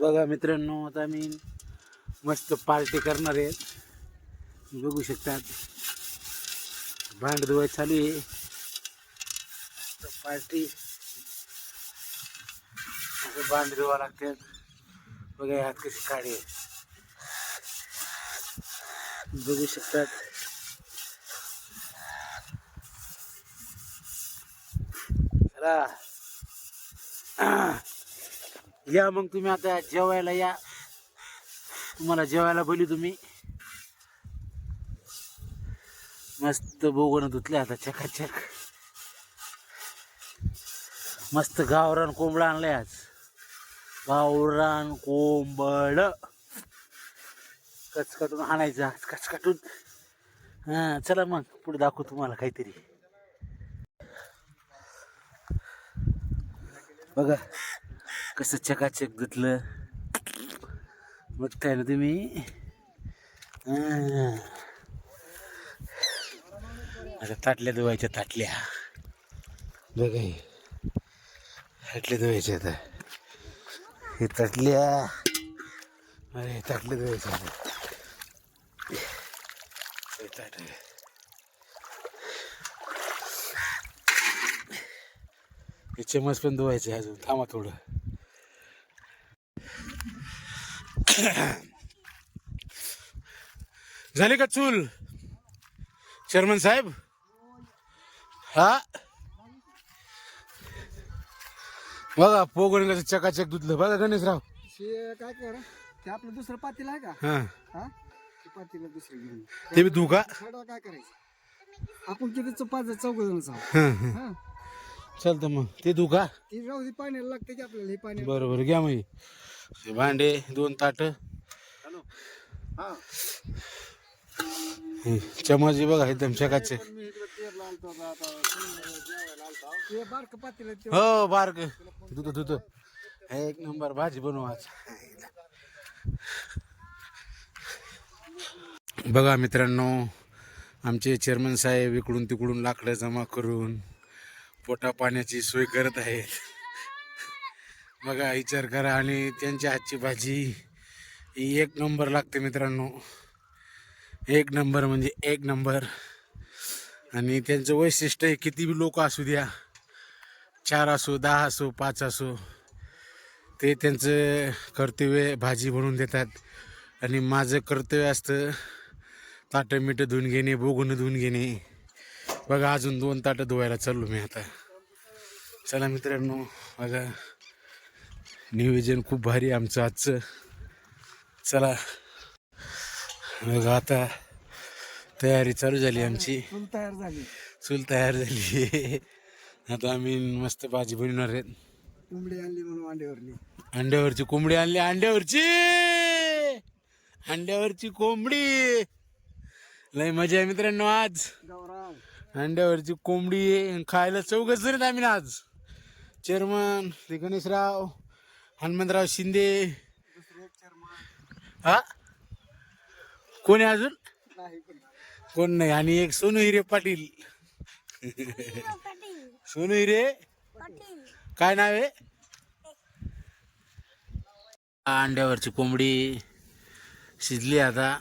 बघा मित्रांनो आता मी मस्त पार्टी करणार आहेत बघू शकतात. भांड धुवाय चालू आहे. मस्त पार्टी. असं भांड धुवा लागतात बघा हात कशी काढे बघू शकतात. चला. या मग तुम्ही आता जेवायला या. तुम्हाला जेवायला बोलू तुम्ही. मस्त बोगणं धुतले आता चकाचक मस्त गावरान कोंबडं आणलंय आज. गावरान कोंबड. कचकटून आणायचं आज कचकटून. हा चला मग पुढे दाखवू तुम्हाला काहीतरी. बघा. कसं चकाचक धुतलं? बघताय ना तुम्ही. आता ताटल्या धुवायच्या ताटल्या. बघा ताटल्या धुवायच्या आता. हे ताटल्या. अरे हे ताटल्या धुवायच्या आता. हे ताट हे चमच पण धुवायचे अजून. थांबा थोडं. झाले का चूल? चेअरमन साहेब? हा? बघा पोगण कसं चकाचक धुतलं बघा गणेशराव. शे काय कर ते आपलं दुसरं पातील आहे का? हा. हा? ते पातील दुसरं घेऊन. ते बी धू का? काय करायचं? आपण किती पाच चौघ जण हा चालतं मग. ते धू का? ती राहू दे पाण्याला लागते की आपल्याला हे पाणी बरोबर घ्या मग हे. भांडे दोन ताट. हा. चमच बघा एकदम ते. हो बारक. धुतो धुतो. एक नंबर भाजी बनवू आज. बघा मित्रांनो आमचे चेअरमन साहेब इकडून तिकडून लाकडं जमा करून पोटा पाण्याची सोय करत आहेत. बघा विचार करा आणि त्यांच्या हातची भाजी ही एक नंबर लागते मित्रांनो. एक नंबर म्हणजे एक नंबर. आणि त्यांचं वैशिष्ट्य किती बी लोक असू द्या चार असो दहा असो पाच असो ते त्यांचं कर्तव्य भाजी बनवून देतात. आणि माझं कर्तव्य असतं ताटं मिठं धुवून घेणे बोगून धुवून घेणे. बघा अजून दोन ताटं धुवायला चाललो मी आता. चला मित्रांनो बघा. नियोजन खूप भारी आमचं आजचं. चला. बघा आता तयारी चालू झाली आमची. चूल तयार झाली. चूल तयार झाली. आता आम्ही मस्त भाजी बनवणार आहेत. कोंबडी आणली म्हणून अंड्यावरली. अंड्यावरची कोंबडी आणली. अंड्यावरची! अंड्यावरची कोंबडी! लय मजा आहे मित्रांनो आज. अंड्यावरची कोंबडी. खायला चौघच जण आम्ही आज. चेअरमन गणेशराव हनुमंतराव शिंदे. हा? कोण आहे हा कोणी अजून? कोण नाही. आणि एक सोनू हिरे पाटील. सोनू हिरे? काय नाव आहे? अंड्यावरची कोंबडी शिजली आता.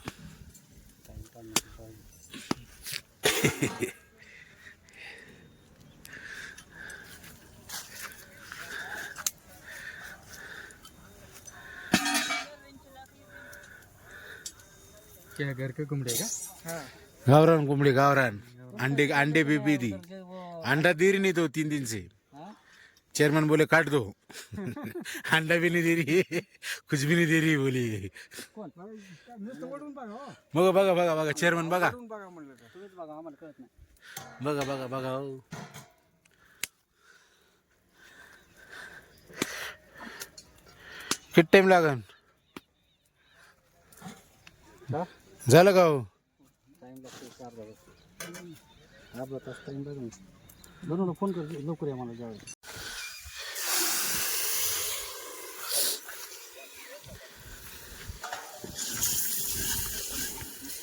क्या घर के कोंबडी का? हा गावरान कोंबडी गावरान। अंडे अंडे बेबी दी। अंडा दे रही नहीं तो तीन दिन से। चेयरमैन बोले काट दो। अंडा भी नहीं दे रही कुछ भी नहीं दे रही बोली बघा बघा बघा बघा बघा चेअरमन बघा बघा बघा आम्हाला कळत नाही बघा बघा बघा हो. किती टाइम लागन झालं का हो? टाइम लागतो चार तास अर्धा तास टाइम बघून बनवलं फोन कर लवकर या मला जेवायला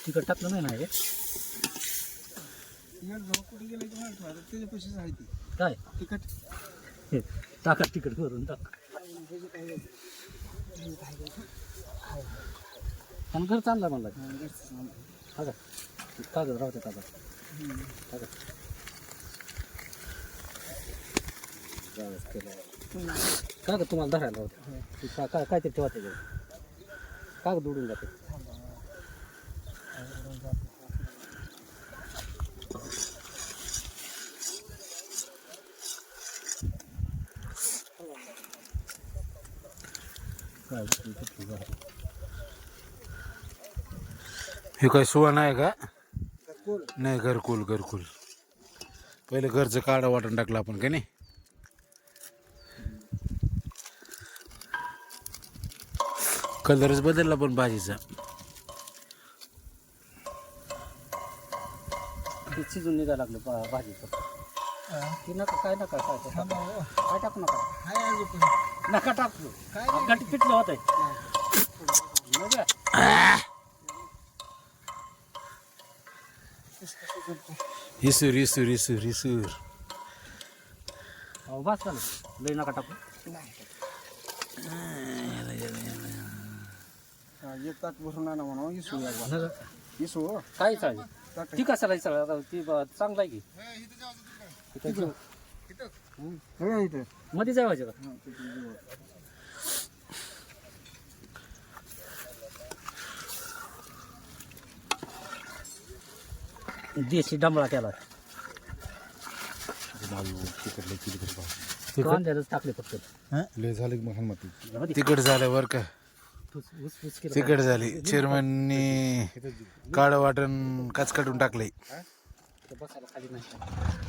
तिकट टाकलं नाही ना हे? कुठे गेलं की माहिती नाही. त्याच्या पैसे आहे ती काय? तिकट हे टाका तिकट करून टाक. आणि घर चांगला म्हणला कागद कागद राहते कागद कागद तुम्हाला धरायला होतं का काय काय ते ठेवा ते कागद उडून जाते? हे काय सुवर्ण आहे का? नाही घरकुल घरकुल. पहिले घरचं काढा वाटून टाकलं आपण का नाही? कलरच बदलला पण भाजीचा. शिजून निघायला लागलं भाजीचं. ती नका काय नका काय. काय टाकू नका? नका टाकू. गट पिटलं होत इसूर इसूर इसूर इसूर बस झालं. लई नका टाकू. एक ताट भरून आणा म्हणा इसू. इसू? काय चालेल ती कशाला चालेल आता ती ब- चांगलं आहे की. त्याची- हे? इथे. मध्ये जायचं का? देशी डंबळा त्याला कांद्यालाच टाकले फक्त. लय झाले मग हनुमती. तिकट झालं बरं का? केलं तिकट झाली. चेअरमननी काळं वाटण काच काढून टाकले बसायला खाली नाही.